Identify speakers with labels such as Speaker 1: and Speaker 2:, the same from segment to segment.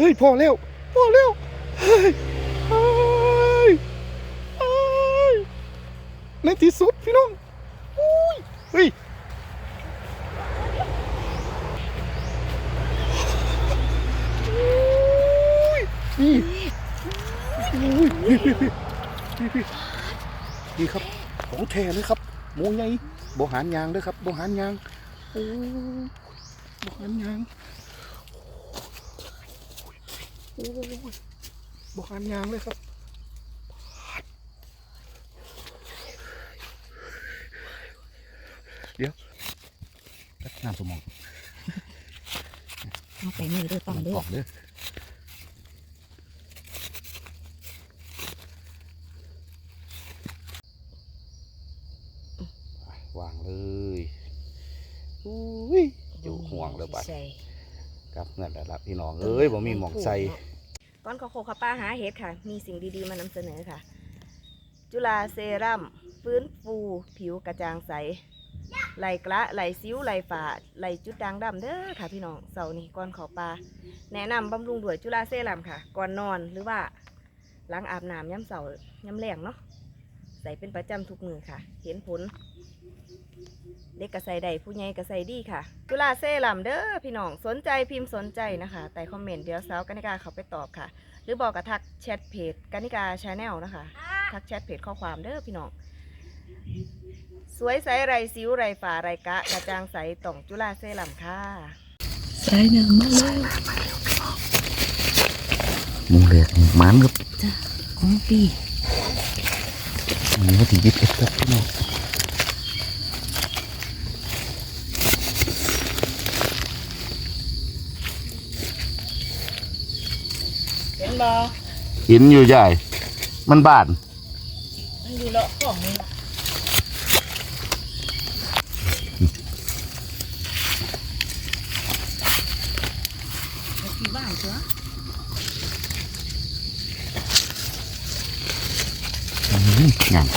Speaker 1: เฮ้ยพอแล้วพอแล้วเฮ้ยเฮ้ยเฮ้ยในที่สุดพี่น้องอุ้ยเฮ้ยอุ้ยนี่อุ้ยนี่พี่พี่พี่พี่นี่ครับของแท้เลยครับหมูใหญ่บ่หารยางเด้วยครับบ่หารยางโอ้บ่หารยาง อ้ยบอกอันยางเลยครับเดี๋ยวน้ำสมอง
Speaker 2: เอาไปมือด้อต้องด้อ
Speaker 1: ออกเลยวางเลยอุ้ยอยู่ห่วงเลยบัด
Speaker 2: ใส่
Speaker 1: ครับเงินแล้วละพี่น้องเอ้ยบ่มีหมองใส่
Speaker 2: ก้อนข้าวโคข้าปลาหาเห็ดค่ะ มีสิ่งดีๆมานำเสนอค่ะ จุลาเซรั่มฟื้นฟูผิวกระจ่างใสไหลกระไหลซิ้วไหลฝาไหลจุดด่างดำเด้อค่ะพี่น้องเสาร์นี้ก้อนข้าปลาแนะนำบำรุงด้วยจุลาเซรั่มค่ะ ก่อนนอนหรือว่าหลังอาบน้ำย้ำเสาร์ย้ำแรงเนาะใส่เป็นประจำทุกมือค่ะ เห็นผล เด็กกระใส่ใดผู้ใหญ่กระใส่ดีค่ะจุฬาเซรั่มเด้อพี่น้องสนใจพิมพ์สนใจนะคะแต่คอมเมนต์เดี๋ยวสาวกนิกาเขาไปตอบค่ะ หรือบอกกับทักแชทเพจกนิกาชาแนลนะคะ ทักแชทเพจข้อความเด้อพี่น้องสวยใสไรซิ้วไรฝ่าไรกะกระจางใสต่องจุฬาเซรั่มค่ะ
Speaker 3: สายหนังมาเลย
Speaker 1: หมูแหลกหมูมันครับ
Speaker 3: ของปี
Speaker 1: อันนี้ก็ที่ยิบเอ็ดครับพี่น้อง
Speaker 2: เห็น บอ
Speaker 1: หินอยู่ใหญ่มันบาน
Speaker 2: มันอยู่เลาะของนี่ที่บ้านเจ้า
Speaker 1: งาม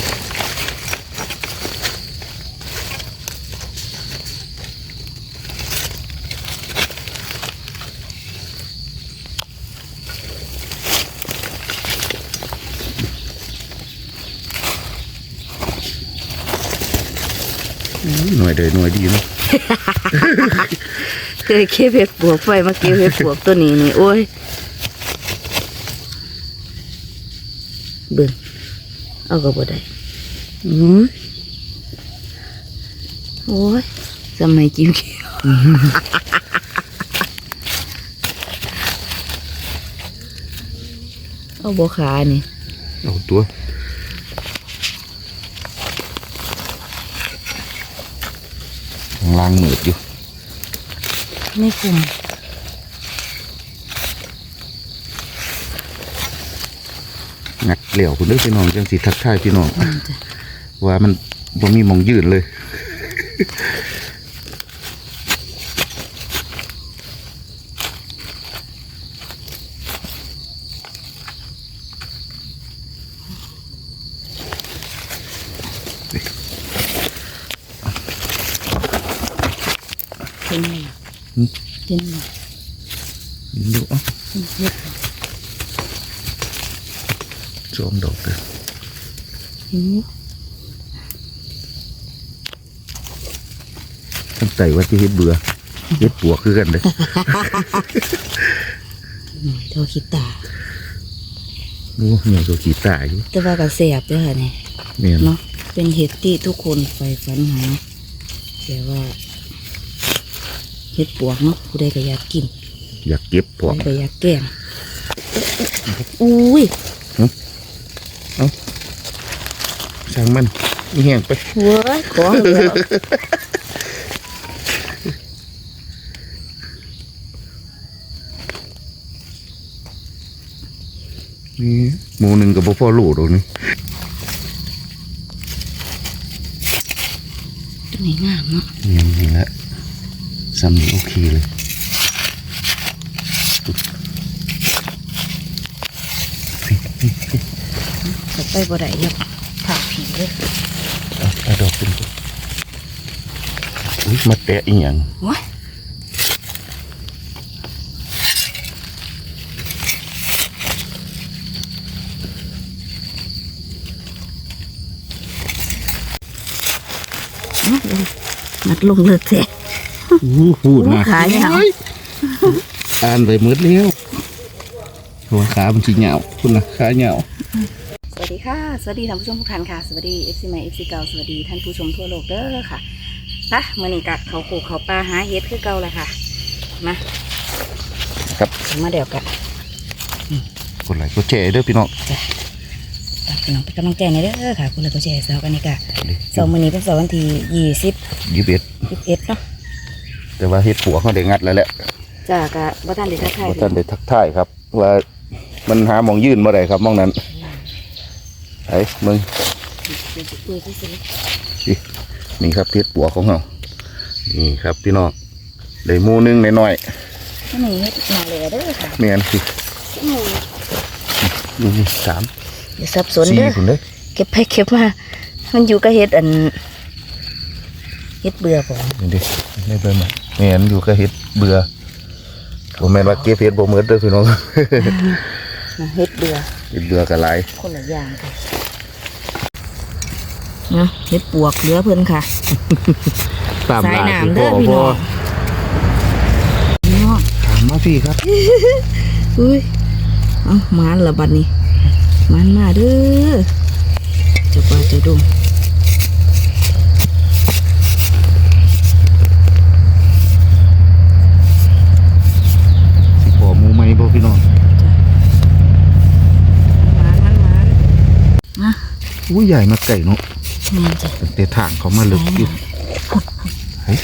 Speaker 1: หน่วยเดยหน่วยดีเนาะ
Speaker 3: เคยเก็บเห็ดปวกไฟมาเก็บเห็ดปวกตัวนี้นี่โอ้ยเบิ่งเอาก็บ่ได้อือโอ้ยสมัยจิ้วเขียวเอาบ่ขานี่
Speaker 1: เอาตัวข้างมืดอยู่
Speaker 3: ไม่คุม
Speaker 1: งัดเหลี่ยวคุณเด้อพี่น้องจังสิทักทายพี่น้อง
Speaker 3: อืมจ้ะ
Speaker 1: ว่ามันบ่มีหมองยืนเลย
Speaker 3: เห็นไหม
Speaker 1: อืม
Speaker 3: เห็นไหม
Speaker 1: ดูเอะ
Speaker 3: เห็ด
Speaker 1: สองดอกเลย
Speaker 3: เห็นอยู่
Speaker 1: ตั้งใจว่าที่เฮ็ดเบื่อเฮ็ดปวกคือกันเลย
Speaker 3: หน่อยเท่าคิดตา
Speaker 1: ดูเนี่ยตัวขี้ตายอยู่
Speaker 3: แต่ว่าก็แสบเด้อค่ะนี่
Speaker 1: เนี่ย
Speaker 3: เนาะเป็นเห็ดที่ทุกคนใฝ่ฝันหาแต่ว่า เห็ดปวกเนาะผู้ใดก็อยากกิน
Speaker 1: อยากเก็บปว
Speaker 3: ผู้
Speaker 1: ก
Speaker 3: ใดก็อยากแกงอุ้ย
Speaker 1: ช่างมันนี่แห้งไป
Speaker 3: เว้ยขอเหลือ
Speaker 1: นี่หมูหนึ่งกับบ่พอลูกดอกนี่
Speaker 3: ตัวนี้งามเนาะ
Speaker 1: เนี่ยนี่แหละ Zăm thì ok rồi tay vào đại nhập thả phí
Speaker 3: đấy. Ờ, ta đọc tình tôi Ui, mất đẻ ý nhận What? Mặt lùng lượt
Speaker 1: thế อาเอาดอกขึ้นก่อนอุ้ยมาแตะอีหยัง
Speaker 3: ว้ายงัดลงเลิกแท้
Speaker 1: อู้พูดนะ
Speaker 3: ขายาว
Speaker 1: อ่านไปมืดเลี้ยวหัวขามันสีเหงาคุณนะขาเหงา
Speaker 2: สวัสดีค่ะ สวัสดีท่านผู้ชมทุกท่านค่ะ สวัสดี FC ใหม่ FC เก่าสวัสดีท่านผู้ชมทั่วโลกเด้อค่ะปะมื่อนี้กะเขาโขกเขาปลาหาเฮ็ดคือเก่าละค่ะ มา
Speaker 1: ครับ
Speaker 2: มาเดี๋ยวกะ
Speaker 1: กดไลค์กดแชร์เด้อพี่น้อง
Speaker 2: ฝากพี่น้องเป็นกำลังใจในอยเด้อค่ะคุณเลยก็แชร์เสาร์กันนี่กะเสาร์มื่อนี้เป็นเสาร์วันที่ยี่สิบ
Speaker 1: ยี่สิบเอ็ด
Speaker 2: ยี่สิบเอ็ดเนาะ
Speaker 1: แต่ว่าเฮ็ดผัวเขาได้งัดแล้วแหละ
Speaker 2: จ้ากะบ่ท่านเด็ดทักทาย
Speaker 1: ว่าท่านได้ทักทายครับ ว่ามันหาหมองยื่นมาได้ครับหมองนั้นไอ้มึง
Speaker 2: เดี๋ยวจะคุยที่สิ
Speaker 1: นี่ครับเฮ็ดผัวของเรานี่ครับพี่น้องได้หมูหนึงหน่อย
Speaker 2: ที่นี่เฮ็ดมาเลยเด้อค่ะ
Speaker 1: ๆแม่นสิ
Speaker 2: อืม
Speaker 1: นี่นี่สาม
Speaker 2: อย่าสับสน
Speaker 1: สี่
Speaker 2: เด้อ
Speaker 1: คนเด้อ
Speaker 2: เก็บไปเก็บมามันอยู่กับเฮ็ดอันเฮ็ดเบื่อผม
Speaker 1: นี่ดิได้เบิ่มาแม่ นอยู่ก็เฮ็ดเบื่อบ่แม่นว่าเก็บเฮ็ดบ่หมดเด้อพี่น้อง
Speaker 2: นะเฮ็ดเบื่อ
Speaker 1: เฮ็ดเบื่อก็หลาย
Speaker 2: คนละอย่างค่ะนะเฮ็ดปวกเหลือเพิ่นค่ะ
Speaker 1: ตาม
Speaker 2: สาย
Speaker 1: ลาย
Speaker 2: น้ำเด้อพี่น้องพี่น้อง
Speaker 1: ถามมาพี่ครับ
Speaker 2: อุ้ยเอามานละบัดนี้มันมาเด้อเจะปลาเจะดม
Speaker 1: สิขอหมูไหมบ่พี่น้อง
Speaker 2: มันมันมันนะ
Speaker 1: อุ้ยใหญ่มาไก่เนาะ
Speaker 2: แม่นจ้ะ
Speaker 1: ตั้งแต่ทางเขามาลึกอยู่เฮ้ย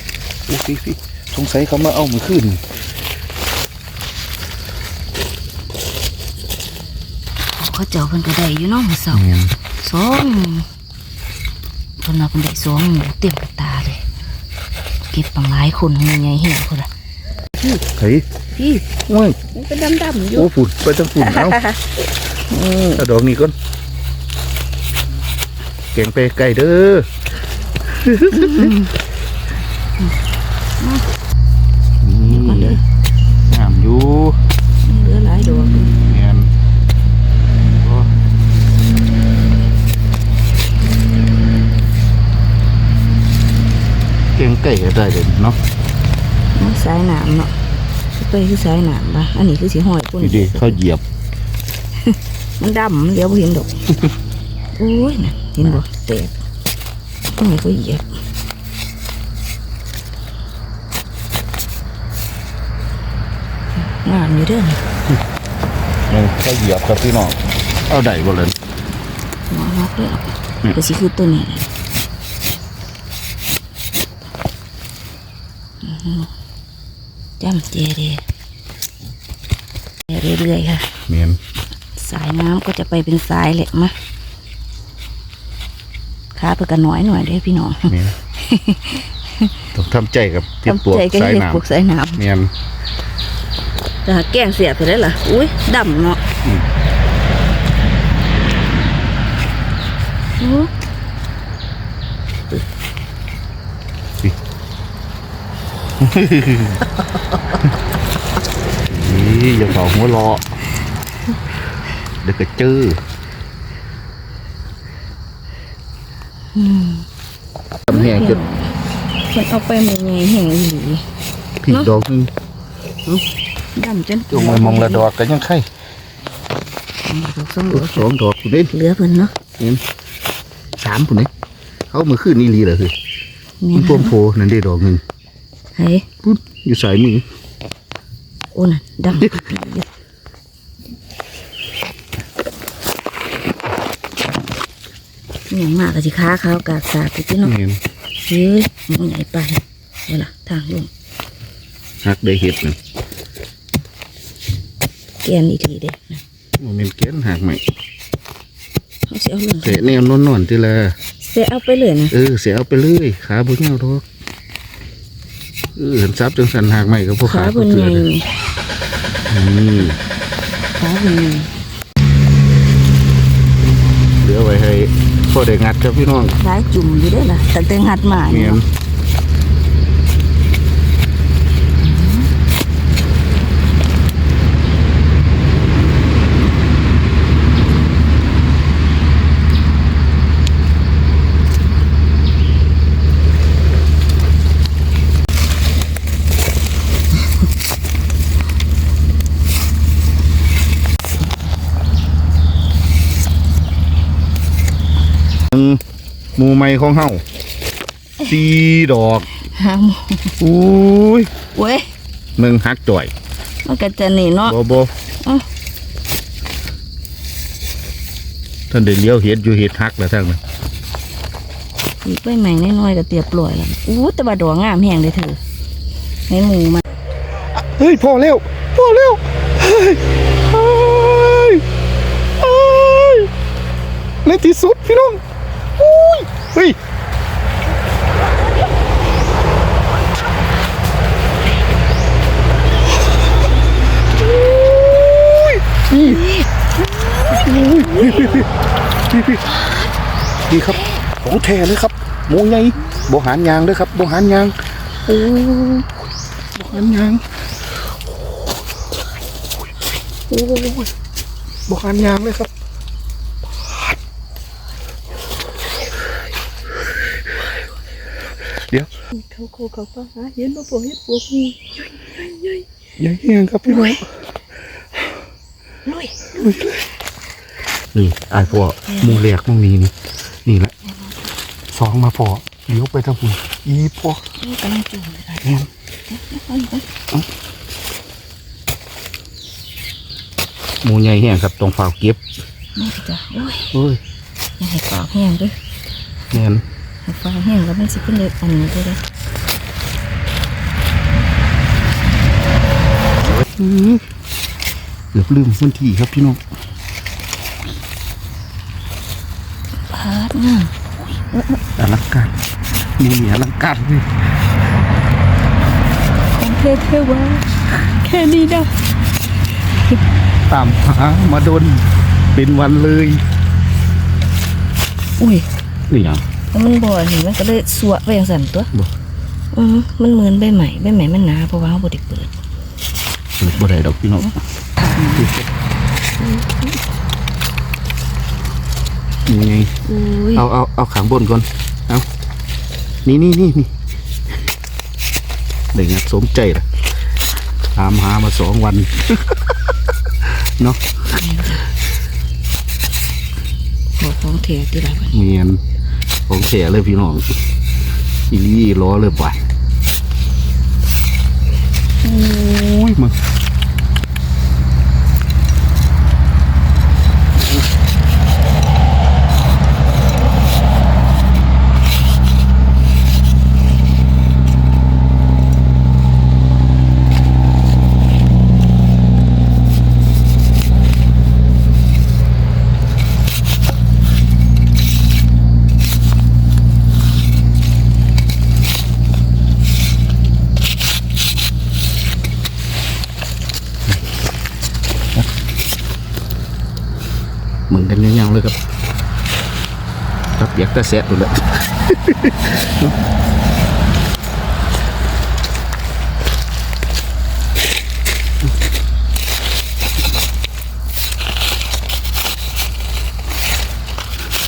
Speaker 1: อุ้ยพี่สงสัยเขามาเอามือขึ้น
Speaker 2: เขาเจ้าเพิ่นก็ได้อยู่เนาะมื้อเช้า
Speaker 1: แม่น
Speaker 2: สองเพิ่นว่าเพิ่นได้สองหมูเต็มกระตาเลยเก็บปังหลายคนมีไงเหี้ยพุ่นล่ะ
Speaker 1: เฮ้ย
Speaker 2: พี่
Speaker 1: โอ้ย
Speaker 2: มันเป็นดำๆอยู่
Speaker 1: โอ้ฝุ่นไปจังฝุ่นเอา
Speaker 2: อืม
Speaker 1: ถ้าดอกนี้ก่อน แกงไปไก่เด้อนี่งามอยู่
Speaker 2: เหลือหลายดอกอยู่
Speaker 1: แม่นโอ้แกงไก่ก็ได้เลยเนาะ
Speaker 2: เนาะสายหนามเนาะไปคือสายหนามปะอันนี้คือสีห้อยปุ่น
Speaker 1: ดีดีเขาเหยียบ
Speaker 2: มันดำมันเดี๋ยวบ่เห็นดอกโอ้ยน่ะ เห็นบ่แตกต้องให้เขาเหยียบงามอยู่เด้อนี่
Speaker 1: นี่เขาเหยียบครับพี่น้อง เอาได้บ่เลย
Speaker 2: หมอนักเลย
Speaker 1: อืม
Speaker 2: ก็สิคือตัวนี้แหละอื้อหือจำเจเดเรื่อยๆค่ะ
Speaker 1: เมียน
Speaker 2: สายน้ำก็จะไปเป็นสายเหล็กมะ ขาเพื่อกันน้อยหน่อยเด้อพี่น้อง
Speaker 1: เมียนต้องทำใจกับเทียบ
Speaker 2: ทำ
Speaker 1: ตัว
Speaker 2: ใจก็
Speaker 1: สาย
Speaker 2: เห็ด
Speaker 1: น้
Speaker 2: พวกสายน้ำ
Speaker 1: เมียนำ
Speaker 2: แต่หาแกงเสียบไปได้ล่ะอุ้ยดำเนาะ
Speaker 1: อืม
Speaker 2: โอ้
Speaker 1: นี่อย่าเผาหัวเราะเดี๋ยวก็เจอ ทำแห้งจน
Speaker 2: มันเอาไปมันไงแห้งอีหลี
Speaker 1: ผิดดอกหนึง
Speaker 2: ดำจน
Speaker 1: จงมามองละดอกกันยังไข่
Speaker 2: ดอกส้มดอก
Speaker 1: สองดอกคุณเด่น
Speaker 2: เหลือเพิ่นเนาะ
Speaker 1: เห็นสามคุณเด่นเขาเอามือขึ้นนี่ลีเหรอคือ
Speaker 2: แม่
Speaker 1: มัน
Speaker 2: น
Speaker 1: พวงโพนั่นได้ดอกหนึ่ง
Speaker 2: เฮ้ย
Speaker 1: ปุ๊บอยู่สายมือ
Speaker 2: โอ้น่ะดำอย่างมากก็สิค้าขาวกากสาดไปที่เนาะ
Speaker 1: เมียน
Speaker 2: เฮ้ยมันใหญ่ไปเวลาทางลง
Speaker 1: หักได้เห็ดนะ
Speaker 2: แกนอีกทีเด้นะ
Speaker 1: มันเป็นแกนหักใหม่
Speaker 2: เขาสิเอาลง
Speaker 1: เสะแนวนอนนอนๆทีละ
Speaker 2: เสียเอาไปเลยนะ
Speaker 1: เออเสียเอาไปเลยขาบุญเงาทอกเออเห็นซับจังสันหักใหม่กับพวก
Speaker 2: ขา
Speaker 1: ขา
Speaker 2: เพิ่น
Speaker 1: เกลื
Speaker 2: ให
Speaker 1: อ
Speaker 2: ญ่
Speaker 1: เลยนี่
Speaker 2: ขาเพิ่นใหญ่
Speaker 1: เหลือไว้ให้ พอได้งัดครับพี่น้อง
Speaker 2: หลายจุ่มอยู่เด้อล่ะตั้งแต่หัดมา
Speaker 1: เมีย หมูไม้ของเฮาสีดอก
Speaker 2: หาหมู
Speaker 1: อุ้ย
Speaker 2: เว้ย
Speaker 1: หนึ่งหักจ่อย
Speaker 2: มันก็จะนี่เนาะ
Speaker 1: โบโบ
Speaker 2: อะ
Speaker 1: ท่านเดินเลี้ยวเห็ดอยู่เห็ดหักแล้วทั้งนั้น
Speaker 2: อีกใบใหม่น้อยๆก็เตรียบปล่อยแล้วอู้แต่ว่าดอกงามแห้งเลยเธอในหมูมัน
Speaker 1: เฮ้ยพอเร็วพอเร็วเฮ้ยเฮ้ยเฮ้ยในที่สุดพี่น้องอุ้ย เฮ้ยนี่อุ้ยนี่พี่พี่นี่พี่นี่ครับของแท้เลยครับหมูใหญ่บหารยางเลยครับบหารยางโอ้บหารยางโอ้ยบหารยางเลยครับ เดี๋ยว
Speaker 4: เขาโคเขาป้าหาเห็นบ่ปวเห็ดปวกงู
Speaker 1: ใหญ่เฮียงครับพี่น้อง
Speaker 4: ลุย
Speaker 1: นี่ไอ้ายพ่อหมูแหลกมึงนี้นี่นี่แหละสองมาพอเลี้ยวไปทางคุณอีพ่อ
Speaker 2: นี่กำลังจุ่มเลยค่ะ
Speaker 1: แม่นหมูใหญ่แห้งครับตรงฝากเก็บ
Speaker 2: นี่ก็จะโอ้ย
Speaker 1: เฮ้ย
Speaker 2: อย่าให้ปากแห้งเด้วย
Speaker 1: แม่น
Speaker 2: ให้าแห้งแล้วมันสิเป็นเลยอันนี้เลยเด้อ
Speaker 1: อื้อเกือบลืมพื้นที่ครับพี่น้อง
Speaker 2: พาดงาม
Speaker 1: อลังการมีเหนียอลังการเลย
Speaker 2: ของเทเทวาแค่นี้นะ
Speaker 1: ตามหามาโดนเป็นวันเลย
Speaker 2: อุ้ย
Speaker 1: นี่ย่าง
Speaker 2: มันบ่อนี่มันก็เลยสวะไปอย่างสั่นตัว
Speaker 1: บ่
Speaker 2: อืมมันเหมือนใบใหม่ใบใหม่มันหนาเพราะว่าเขาบ่ได้เปิด
Speaker 1: เปิดบ่ได้ดอกพี่น้องนี่ไง
Speaker 2: อุ้ย
Speaker 1: เอาเอาเอาขางบนก่อนเอานี่นี่นี่นี่เด็กงัดสมใจละตามหามาสองวันเนาะ
Speaker 2: ขอของเทติละบัด
Speaker 1: เมียน ของแข่เลยพี่น้องอีลี่ล้อเลยไปโอ้ยมึงมึงกันยังๆเลยครับรับอยา กแต่แสะตัวเลย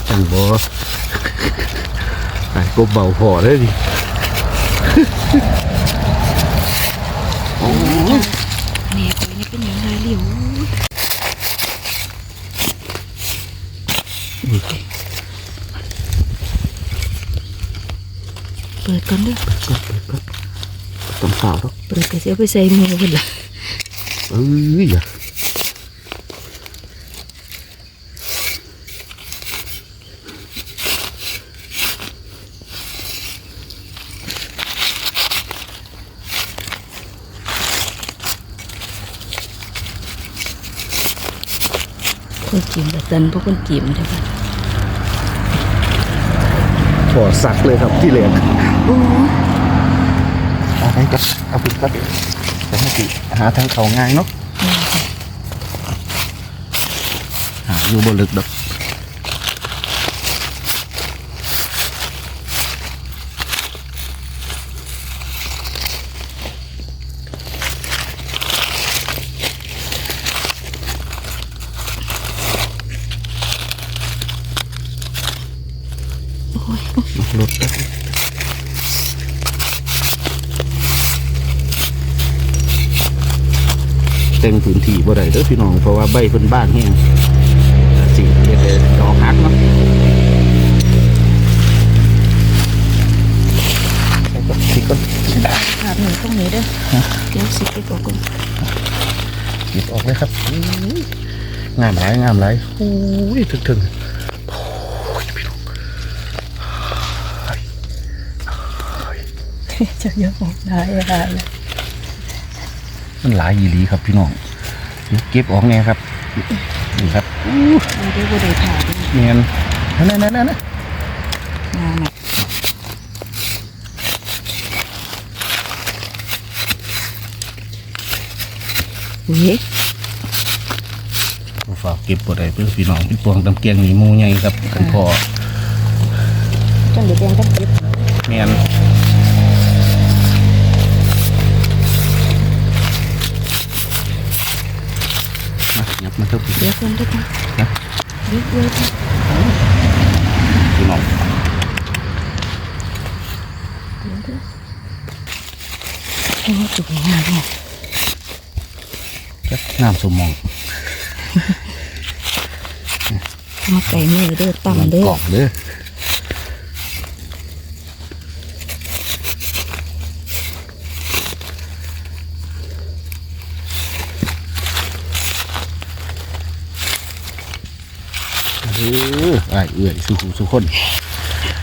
Speaker 1: จังบอไอ้ก็เบาพอได้ดิ
Speaker 2: แม่คอยนี่เป็นหยังไงเหลียวเปิดก่อนเด้อ
Speaker 1: ก็เปิดก็ต้องสาวแล้ว
Speaker 2: เปิดก็เสิเอาไปใส่หมูพุ่นละ
Speaker 1: เอ้ยอย่า
Speaker 2: คนจีมกับตันพวกคนจีมใช่ปะ
Speaker 1: ถอดสักเลยครับที่เหลือเอาไปก็เอาไปก็จะให้ติหาทางเขาง่ายเนาะหาอยู่บนลึกดอก เพราะว่าใบพื้นบ้านนี่งสิเฮ็ดให้ดอกหักเนาะสิก็
Speaker 2: ขาดหนึ่งตรงนี้เด้อเดี๋ยวสิไปตัวก่อน
Speaker 1: หยิบออกเลยครับงามหลายงามหลายโอ้ยถึงถึง
Speaker 2: จะยังออกได้อะไร
Speaker 1: มันหลายยีรีครับพี่น้อง เดี๋ยวเก็บออกแน่ครับนี่ครับอู้
Speaker 2: เอาเดี๋ยวบ่ได้ผ่าด้วย
Speaker 1: เนียนนั่นนั่นนั่นนั่น
Speaker 2: งามอะอุ้ย
Speaker 1: ฝากเก็บบ่ได้เพื่อพี่น้องพี่ปวงตำเกียงนี่หมูใหญ่ครับกันพอ
Speaker 2: จังเดี๋ยวแกงกันเก็บ
Speaker 1: เนียน ยับมาเท่าพี่
Speaker 2: เดี๋ยวคนด้วยกันเดี๋ยวเดี๋ยวเดี๋ยว
Speaker 1: พี่น้อง
Speaker 2: โอ้จุกงามเนี่ย
Speaker 1: จักน้ำสมอง
Speaker 2: มาไก่มือเด้อต่ำเด้
Speaker 1: ก
Speaker 2: อ
Speaker 1: ล่องเด้อเอ อไอ้ายเอื่อยสุขุสุคน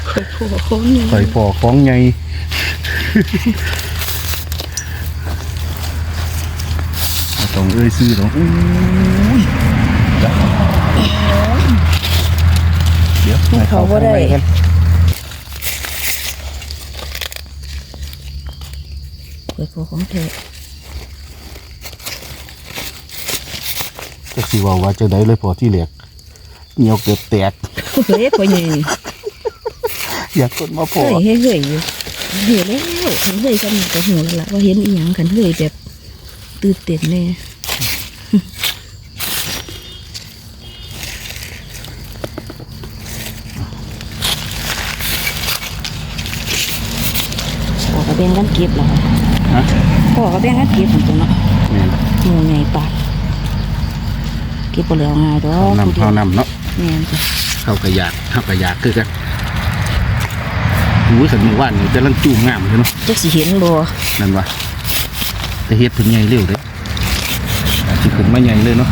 Speaker 2: เคยพูดกับคนนี้
Speaker 1: ไปพอของไงบ่ต้องเอ้ยซื้อหรอกอุ้ยเดี๋ยวให้เขาข้างในกัน
Speaker 2: เคยพูดของเธอ
Speaker 1: ก็สิว่าว่าจะได้เลยพอที่เหลือกเหนียวเกือบแตก
Speaker 2: เฮ้ยพ่อใหญ่
Speaker 1: อยากกดมาพอ
Speaker 2: เฮ้ยเฮ้ยเฮ้ยอยู่เฮ้ยแล้วเฮ้ยกันกับหัวแล้วล่ะว่าเห็นอีหยังกันเฮ้ยแบบตื่นเต้นแน่พ่อก็แบ่งกันเก็บแล้ว
Speaker 1: ฮะ
Speaker 2: พ่อก็แบ่งกันเก็บเหมือนกันเนาะ
Speaker 1: แม่น
Speaker 2: หมูใหญ่ปากเก็บบ่แล้วง่ายดอก
Speaker 1: เขา
Speaker 2: ผู้
Speaker 1: นำ
Speaker 2: เดีย
Speaker 1: เขา
Speaker 2: วนำ
Speaker 1: เนาะ
Speaker 2: แม่นจ้ะ
Speaker 1: เขากระยากเขากระยากคือกันหูสันมือว่านนี่กำลังจูงงามเลยเนาะ
Speaker 2: จักสิเห็นบ่
Speaker 1: นั่นวะแต่เฮ็ดเพิ่นใหญ่เร็วเด้อาจสิขึ้นมาใหญ่เลยเนาะ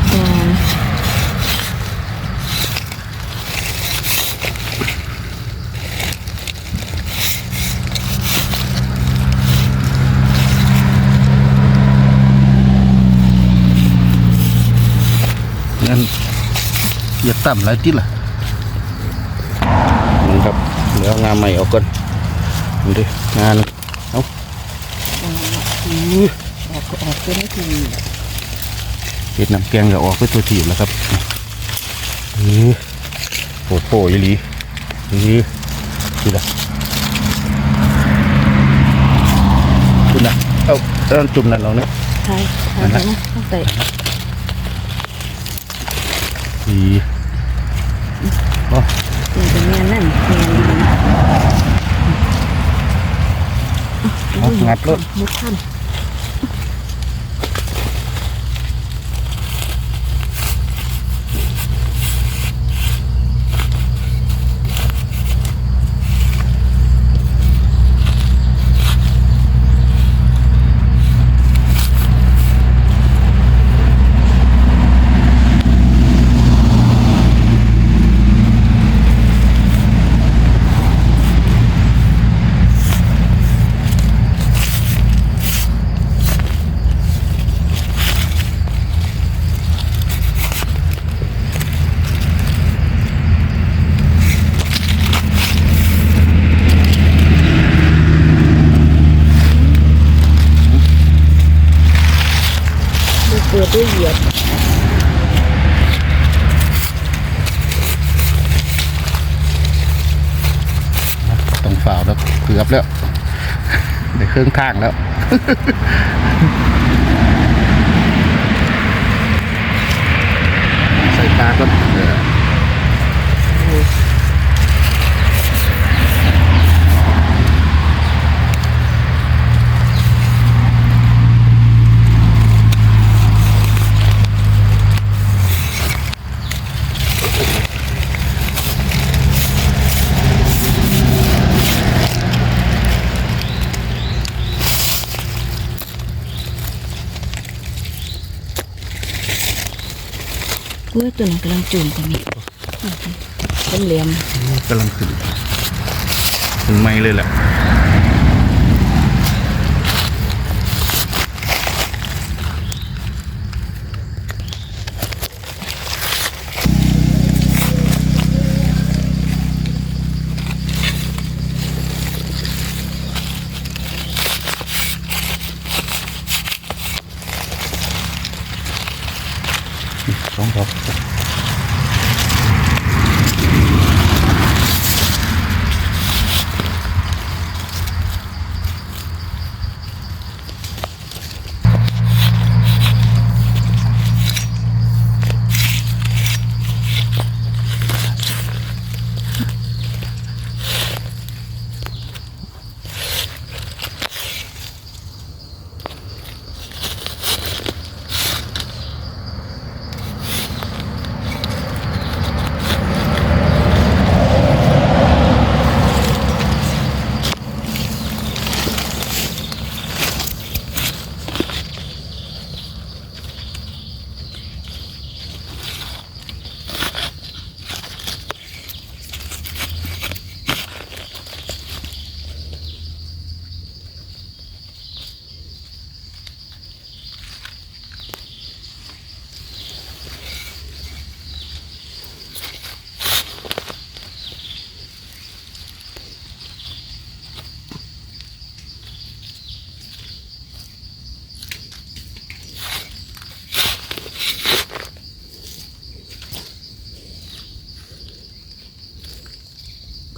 Speaker 2: แม่น
Speaker 1: นั่นอย่าต่ำหลายติดล่ะนี่ครับเดี๋ยวเอาใหม่ออกก่อนดูงานเอาออ
Speaker 2: กก็ออกไปได้ที
Speaker 1: เฮ็ดน้ำแกงก็ออกไปตัวทีบแล้วครับอื้อโอ้โหอีหลีอื้อดูละดูละเอาเอาจุ่มนั่นเราเนี่ย
Speaker 2: ใช่ใช่นะตั้งแต่
Speaker 1: อีโอ้
Speaker 2: นแม่นี่
Speaker 1: เอา งัดรถ
Speaker 2: มุดขั้น ดูเปิดด้วยเหยียบ
Speaker 1: ต้องฝ่าวแล้วเกือบแล้ว ได้เค รื่องทางแล้ว อุ้
Speaker 2: ยตัวนั้นกำลังจุ่มก็มีเป็นเหลี่ยม
Speaker 1: กำลังขึ้นถึงไม้เลยแหละ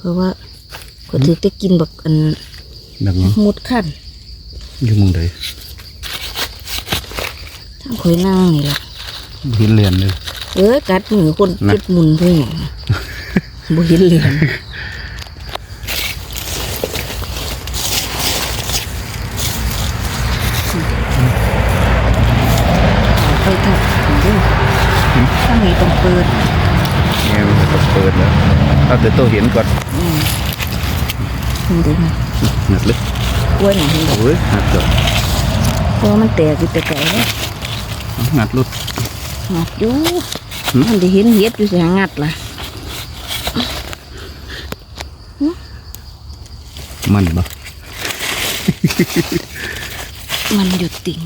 Speaker 2: ราะว่าก็ถือได้กินแบบอัน
Speaker 1: แบบนี้
Speaker 2: มุดขั้น
Speaker 1: อยู่หมึงใด
Speaker 2: ทางข่อยนั่งนี่ล่ะ
Speaker 1: บ่เห็นเรียนเลย
Speaker 2: เอ้ยกัดมือคน
Speaker 1: นะ
Speaker 2: จุดหมุนเพื่อหยังบ่เห็นเหลี่ยมเอาไปทับดูข้างนี้ต้องเปิด
Speaker 1: ไงมันก็เปิดแล้วเอาแต่ตัวเห็นก่อน
Speaker 2: อืมเห็นได้ไหม
Speaker 1: หนักเลย
Speaker 2: กล้วยหน่อยเห็นบ่
Speaker 1: โอ้ยหนักเกือบ
Speaker 2: เพราะว่ามันแตกอยู่แต่ไกลเลย
Speaker 1: หนักรุด
Speaker 2: งัดอยู่
Speaker 1: หืม
Speaker 2: มันได้เห็นเห็ดอยู่สิหางัดล่ะ
Speaker 1: มันบ่
Speaker 2: มันหยุดติ่ง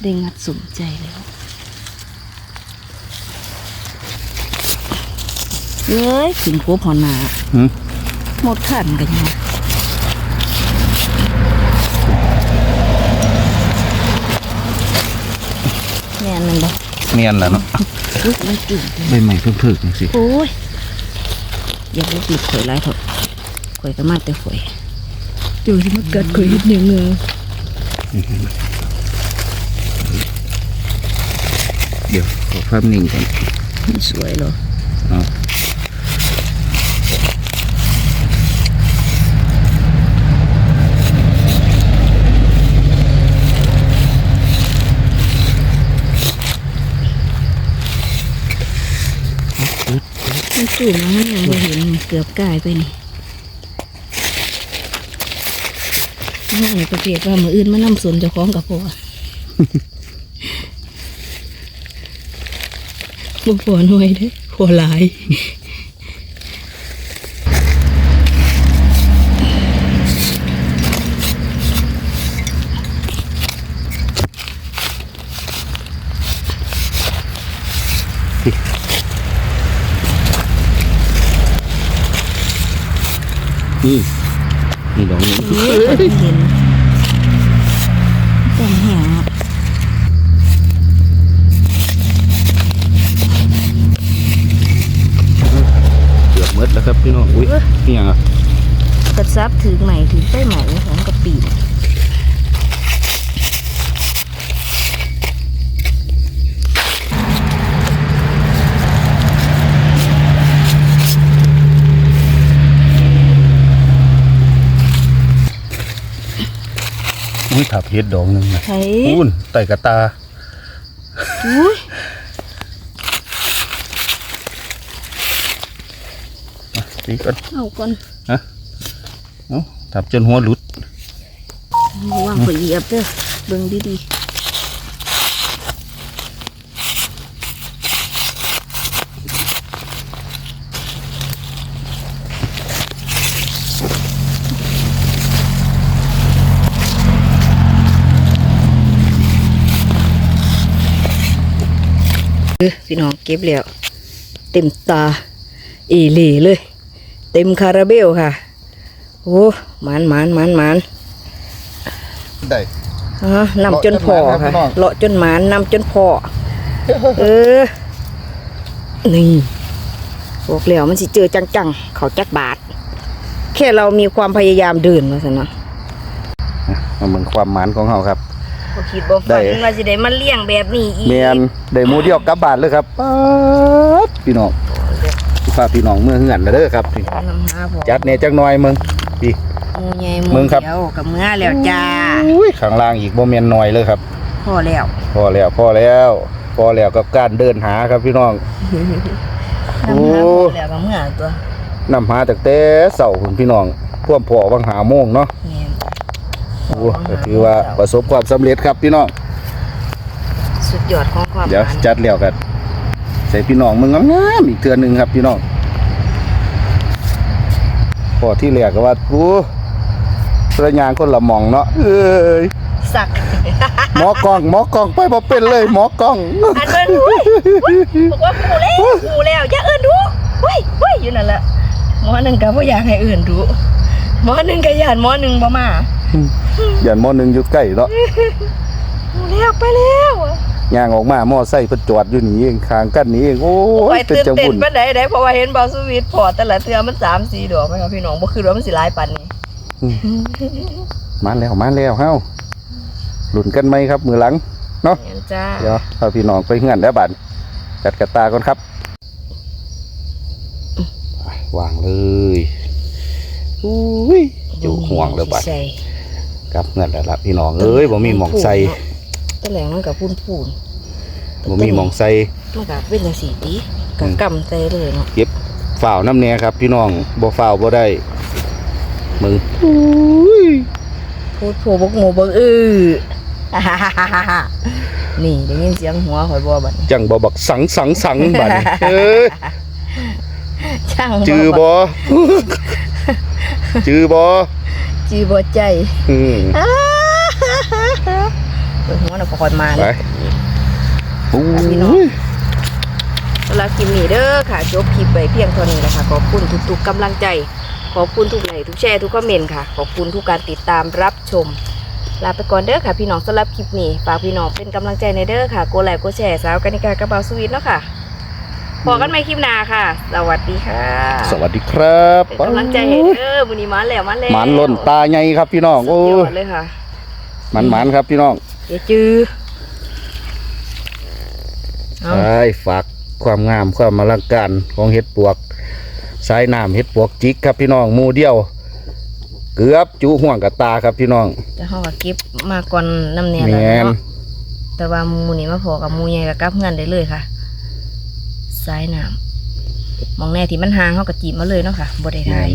Speaker 2: ได้งัดสมใจแล้วเอ้ยถึงกบหอนา
Speaker 1: หืม
Speaker 2: หมดขันกันยังแม่นมันบ่
Speaker 1: เนียนแล้วเนาะ
Speaker 2: อุ๊ยมันจุ่ม
Speaker 1: ใบใหม่เพิ่งๆจังสิ
Speaker 2: โอ้ยอยากลูกหลุดข่อยไรเถอะข่อยก็มาแต่ข่อยจู่ที่มากัดข่อยเห็ดเหนียวเงือ
Speaker 1: เดี๋ยวขอภาพนิ่งก่อน
Speaker 2: มันสวยเหร มันจุ่มแล้วมันยังไม่เห็นเกือบกลายไปนี่นี่ในประเภทว่ามืออื่นมานำสวนเจ้าของกับพ่อบุพอหน่วยเด้อหัวหลาย
Speaker 1: นี่นี่ดอกนี้
Speaker 2: เฮ้ยเห็นต้นแห้งอะ
Speaker 1: เกือบหมดแล้วครับพี่น้อง อุ้ยนี่ยังอะ
Speaker 2: กระซับถือใหม่ถือไส้ใหม่ของกระปี
Speaker 1: อุ้ยถับเฮ็ดดอกหนึงนะ
Speaker 2: ไข่
Speaker 1: อุ้นไต่กระตา
Speaker 2: อุ้ย
Speaker 1: มาตีก่อน
Speaker 2: เอาก่อน
Speaker 1: เอ้าถับจนหัวหลุด
Speaker 2: ระวังไปเหยียบเด้อเบิ่งดี พี่น้องเก็บแล้วเต็มตาเอเหล่เลย เต็มคาราเบลค่ะ โอ้หมานหมานหมานหมาน
Speaker 1: ได้
Speaker 2: อ๋อนำจนพอค่ะ
Speaker 1: เลาะจนหมานครับพี่น้อง
Speaker 2: เลาะจนหมานนำจนพอเออ นี่บอกแล้วมันสิเจอจังๆ เขาจักบาท แค่เรามีความพยายามเดินมาสินะ
Speaker 1: มาเมืองความหมานของเราครับ
Speaker 2: บ่คิดบ่
Speaker 1: ได้
Speaker 2: ฝันว่าสิได้มาเลี้ยงแบบนี้อีก
Speaker 1: เมียนได้หมูเดียวกลับบ้านเลยครับป๊าดพี่น้องพี่ฟ้าพี่น้องเมืองเหือนเด้อครับนี่
Speaker 2: น้ำหาพอ
Speaker 1: จัดเนี่ยจักหน่อยมึงพี่
Speaker 2: หมูใหญ่ห
Speaker 1: มึ
Speaker 2: มู
Speaker 1: งครับ
Speaker 2: เดียวกับเมื่อแล้วจ้า
Speaker 1: อุ้ยข้างล่างอีกบ่แม่นน้อยเลยครับ
Speaker 2: พอแล้ว
Speaker 1: พอแล้วพอแล้วพอแล้วกับการเดินหาครับพี่น้องโอ้
Speaker 2: น้ำหาพอแล้วกับเมื่อตัวนำ
Speaker 1: หาจากแต่เสาคุณพี่น้องพ่วมพอวังหาโมงเนาะ
Speaker 2: แม่น
Speaker 1: โอ้ก็ถือว่าประสบความสำเร็จครับพี่น้อง
Speaker 2: สุดยอดของความ
Speaker 1: เดี๋ยว
Speaker 2: หวาน
Speaker 1: จัดแล้วกันใส่พี่น้องมึงงามๆอีกเทือหนึ่งครับพี่น้องพอที่แรกก็ว่าโอ้ระยางคนละหมองเนาะเอ้ย
Speaker 2: สัก
Speaker 1: หมอกล้องหมอกล้องไปบ่เป็นเลยหมอกล้อง
Speaker 2: อันเอิ้นดูบอกว่าผูแล้วผูแล้วอย่าเอิ้นดูเฮ้ยเฮ้ยอยู่นั่นแหละหมอหนึ่งก็บ่อยากให้เอิ้นดูหมอหนึ่งก็ย่านหมอหนึ่งบ่มา
Speaker 1: ยันหมอหนึ่งอยู่ใกล้เนาะ
Speaker 2: ผูแล้วไปแล้ว
Speaker 1: ย่างออกมาหม้อไส้เพิ่นจอดอยู่นี่เองข้างกันนี่เองโอ้
Speaker 2: ไป
Speaker 1: ยเป็น
Speaker 2: ตื่น
Speaker 1: จัง
Speaker 2: เต้น
Speaker 1: บุญ
Speaker 2: ปานใดได้เพราะว่าเห็นบอสวิตพอแต่ละเทื่อมัน3 4ดอกไหมครับพี่น้องบ่คือว่ามันสิหลายปานนี้
Speaker 1: มาแล้วมาแล้วเฮาหลุนกันไหมครับ มือหลังเนาะ
Speaker 2: แม่นจ้า
Speaker 1: เดี๋ยวเอาพี่น้องไปเฮือนแล้วบัดจัดกระตาก่อนครับวางเลยอุ้ยอยู่ห่วงแล้วบัด
Speaker 2: ใส่
Speaker 1: กลับเงินแล้วล่ะพี่น้องเอ้ยบ่มีหมองใส่
Speaker 2: ตะแหลงมันก็พูน
Speaker 1: บ่มีหมองใส่
Speaker 2: ๆมันก็เป็นจังซี่ติก็กำใส่เลยเนาะ
Speaker 1: เก็บฝ่าวน้ำแหน่ครับ พี่น้องบ่ฝ่าวบ่ได้มึง
Speaker 2: พูดโผบกหมูบกอื้อนี่ได้ยินเสียงหัวหอยบัวบัดนี้
Speaker 1: จังบ่บักสังสังสังบัดนี้เอ้ย
Speaker 2: ช่างหัว
Speaker 1: จือบ่ จือบ่
Speaker 2: จือบ่ใจ
Speaker 1: อืม
Speaker 2: เปิดหัวน่ะบ่ค่อยมา
Speaker 1: ไป
Speaker 2: เลย
Speaker 1: โอ้
Speaker 2: พี่น้อง
Speaker 1: ย
Speaker 2: สำหรับคลิปนี้เด้อค่ะจบคลิปไปเพียงเท่านี้แหละค่ะขอบคุณทุกๆกำลังใจ ขอบคุณทุกไลค์ทุกแชร์ทุกคอมเมนต์ค่ะขอบคุณทุกการติดตามรับชม ลาไปก่อนเด้อค่ะพี่น้องสำหรับคลิปนี้ฝากพี่น้องเป็นกำลังใจในเด้อค่ะกดไลค์กดแชร์สาวกันิกากระเป๋าสวีทเนาะค่ะ พอกันใหม่คลิปหน้าค่ะ สวัสดีค่ะ
Speaker 1: สวัสดีครับ
Speaker 2: เป็นกำลังใจให้เด้อมื้อนี้มาแล้วมาแล้ว
Speaker 1: หมานล้นตาใหญ่ครับพี่น้อง
Speaker 2: สุ
Speaker 1: โอ้
Speaker 2: ดย
Speaker 1: ย
Speaker 2: อดเลยค่ะ
Speaker 1: หมันหมานครับพี่น้อง
Speaker 2: อย่าจื้อเอา
Speaker 1: ไปฝากความงามความอลังการของเห็ดปวก สายน้ำเห็ดปวกจิกครับพี่น้องหมูเดียว เกือบจูห่วงกับตาครับพี่น้อง
Speaker 2: จะเฮาก็เก็บมาก่อนน้ำแน่
Speaker 1: แม
Speaker 2: แล้ว
Speaker 1: น
Speaker 2: เนาะแต่ว่าหมูนี่มาพอกับหมูใหญ่กับกลับเงินได้เลยค่ะ สายน้ำมองแน่ที่มันห่างเฮาก็จีบมาเลยเนาะค่ะบ่ได้ทาย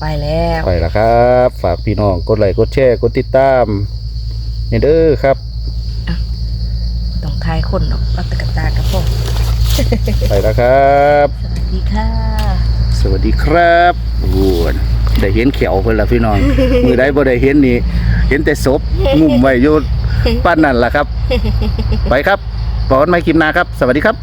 Speaker 2: ไปแล้ว
Speaker 1: ไปแล้วครับ ฝากพี่น้องกดไลค์กดแชร์กดติดตามนี่เด้อครับ
Speaker 2: ต้องทายคนดอกปักตะกะตากับพ่อ
Speaker 1: ไปแล้วครับ
Speaker 2: สวัสดีค่ะ
Speaker 1: สวัสดีครับโอ้โหได้เห็นเขียวเพิ่นละพี่น้อง มือได้บ่ได้เห็นนี่เห็นแต่ศพงุ่มไว้อยู่ป้านนั่นล่ะครับ ไปครับปอนไม่คลิปหนาครับ สวัสดีครับ